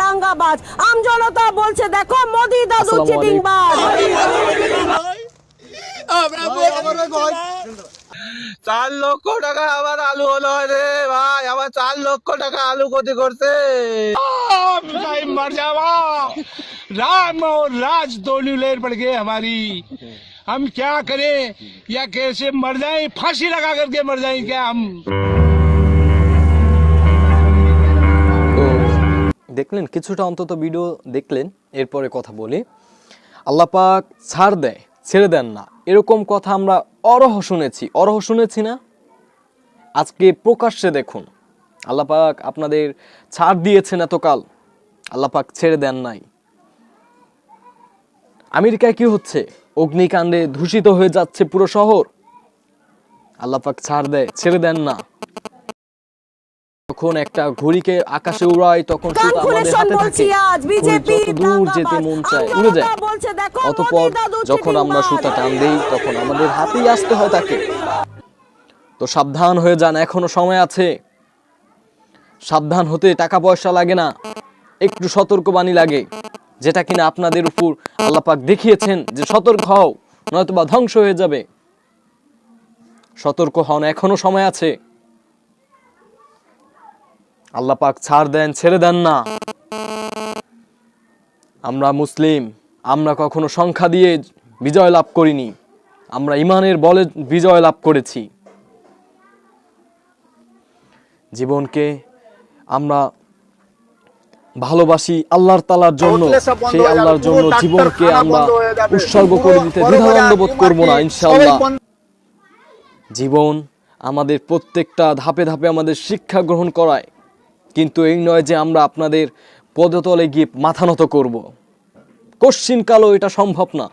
দাঙ্গাবাজ আম জনতা বলছে দেখো মোদি দাদু আসসালামু আলাইকুম। চিটিংবাজ চার লক্ষ টাকা আবার আলু হলো রে ভাই আবার চার লক্ষ টাকা আলু ক্ষতি করছে भाई मर जावा राम और राज दोनों लेर पड़ गए हमारी हम क्या करें या कैसे मर जाए फांसी लगा करके मर जाए क्या हम দেখলেন, কিছুটা অন্তত ভিডিও দেখলেন, এরপরে কথা বলি। আল্লাহ পাক ছাড় দেয়, ছেড়ে দেন না। এরকম কথা আমরা অরহ শুনেছি। অরহ শুনেছি না? আজকে প্রকাশ্যে দেখুন। আল্লাহ পাক আপনাদের ছাড় দিয়েছেন এতকাল। আল্লাহ পাক ছেড়ে দেন নাই। আমেরিকায় কি হচ্ছে? অগ্নিকাণ্ডে দূষিত হয়ে যাচ্ছে পুরো শহর। আল্লাহ পাক ছাড় দেয়, ছেড়ে দেন না। যখন একটা ঘুড়িকে আকাশে উড়ায় তখন সুতা আমাদের হাতে থাকে বিজেপি দূর যেতে মন চায় উড়ে যায় অতপর যখন আমরা সুতা টান দিই তখন আমাদের হাতেই আসতে হয় তাকে। তো সাবধান হয়ে যান এখনও সময় আছে। সাবধান হতে টাকা পয়সা লাগে না একটু সতর্কবাণী লাগে যেটা কিনা আপনাদের উপর আল্লাহ পাক দেখিয়েছেন যে সতর্ক হও নয়তো বা ধ্বংস হয়ে যাবে। সতর্ক হন এখনও সময় আছে। আল্লাহ পাক ছাড় দেন ছেড়ে দেন না। আমরা মুসলিম আমরা কখনো সংখ্যা দিয়ে বিজয় লাভ করিনি। আমরা ইমানের বলে বিজয় লাভ করেছি। জীবনকে আমরা ভালোবাসি আল্লাহর তালার জন্য। সেই আল্লাহর জন্য জীবনকে আমরা উৎসর্গ করে দিতে দ্বিধাদ্বন্দ্ব বোধ করব না ইনশাআল্লাহ। জীবন আমাদের প্রত্যেকটা ধাপে ধাপে আমাদের শিক্ষা গ্রহণ করায়। কিন্তু এই নয় যে আমরা আপনাদের পদতলে গিয়ে মাথা নত করব। কশ্চিন কালো এটা সম্ভব না।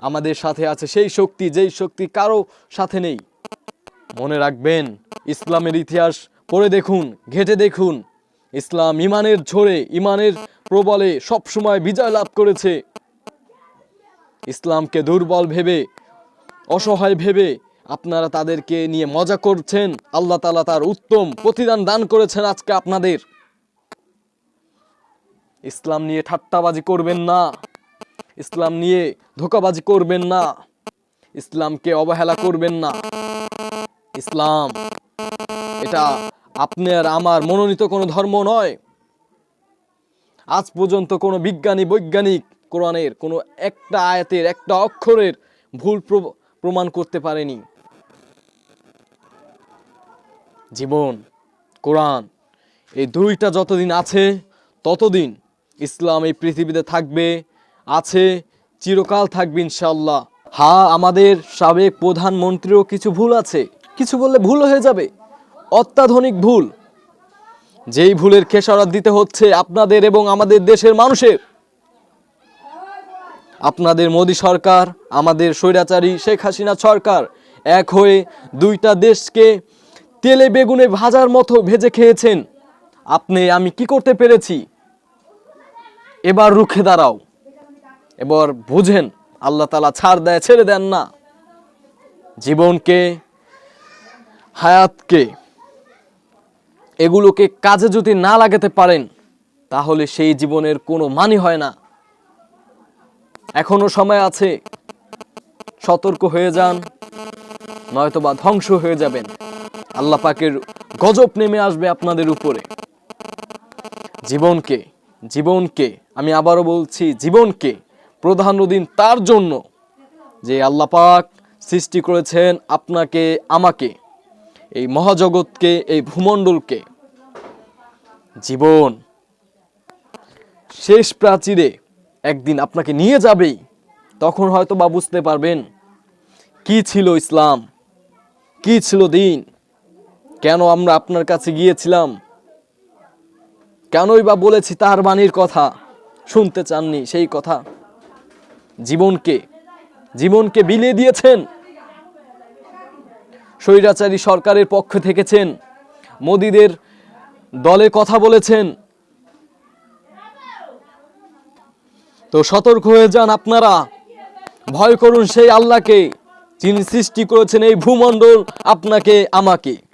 আমাদের সাথে আছে সেই শক্তি, যেই শক্তি কারও সাথে নেই। মনে রাখবেন, ইসলামের ইতিহাস পড়ে দেখুন, ঘেটে দেখুন। ইসলাম ইমানের ঝোরে, ইমানের প্রবলে সবসময় বিজয় লাভ করেছে। ইসলামকে দুর্বল ভেবে, অসহায় ভেবে আপনারা তাদেরকে নিয়ে মজা করছেন। আল্লাহ তালা তার উত্তম প্রতিদান দান করেছেন আজকে আপনাদের। ইসলাম নিয়ে ঠাট্টাবাজি করবেন না। ইসলাম নিয়ে ধোকাবাজি করবেন না। ইসলামকে অবহেলা করবেন না। ইসলাম, এটা আপনার আমার মনোনীত কোনো ধর্ম নয়। আজ পর্যন্ত কোনো বিজ্ঞানী, বৈজ্ঞানিক কোরআনের কোনো একটা আয়াতের, একটা অক্ষরের ভুল প্র- প্রমাণ করতে পারেনি। জীবন, কোরআন, এই দুইটা যতদিন আছে, ততদিন ইসলাম এই পৃথিবীতে থাকবে, আছে, চিরকাল থাকবে ইনশাল্লাহ হা, আমাদের সাবেক প্রধানমন্ত্রীরও কিছু ভুল আছে, কিছু বললে ভুল হয়ে যাবে। অত্যাধুনিক ভুল, যেই ভুলের খেসারত দিতে হচ্ছে আপনাদের এবং আমাদের দেশের মানুষের। আপনাদের মোদী সরকার, আমাদের স্বৈরাচারী শেখ হাসিনা সরকার এক হয়ে দুইটা দেশকে তেলে বেগুনে ভাজার মতো ভেজে খেয়েছেন। আপনি, আমি কি করতে পেরেছি? এবার রুখে দাঁড়াও। এবার বুঝেন, আল্লাহ তালা ছাড় দেয়, ছেড়ে দেন না। জীবনকে, হায়াতকে, এগুলোকে কাজে যদি না লাগাতে পারেন, তাহলে সেই জীবনের কোনো মানি হয় না। এখনও সময় আছে। সতর্ক হয়ে যান, নয়তোবা ধ্বংস হয়ে যাবেন। আল্লাহ পাকের গজব নেমে আসবে আপনাদের উপরে। জীবনকে জীবনকে, আমি আবারও বলছি, জীবনকে প্রধান দিন তার জন্য যে আল্লাহ পাক সৃষ্টি করেছেন আপনাকে, আমাকে, এই মহাজগৎকে, এই ভূমণ্ডলকে। জীবন শেষ প্রাচীরে একদিন আপনাকে নিয়ে যাবেই, তখন হয়তো বা বুঝতে পারবেন কি ছিল ইসলাম, কি ছিল দিন কেন আমরা আপনার কাছে গিয়েছিলাম? কেনই বা বলেছি তার বাণীর কথা? শুনতে চাননি সেই কথা? জীবনকে জীবনকে বিলিয়ে দিয়েছেন? স্বৈরাচারী সরকারের পক্ষে থেকেছেন? মোদীদের দলে কথা বলেছেন? তো সতর্ক হয়ে যান আপনারা। ভয় করুন সেই আল্লাহকে, যিনি সৃষ্টি করেছেন এই ভূমণ্ডল আপনাকে, আমাকে।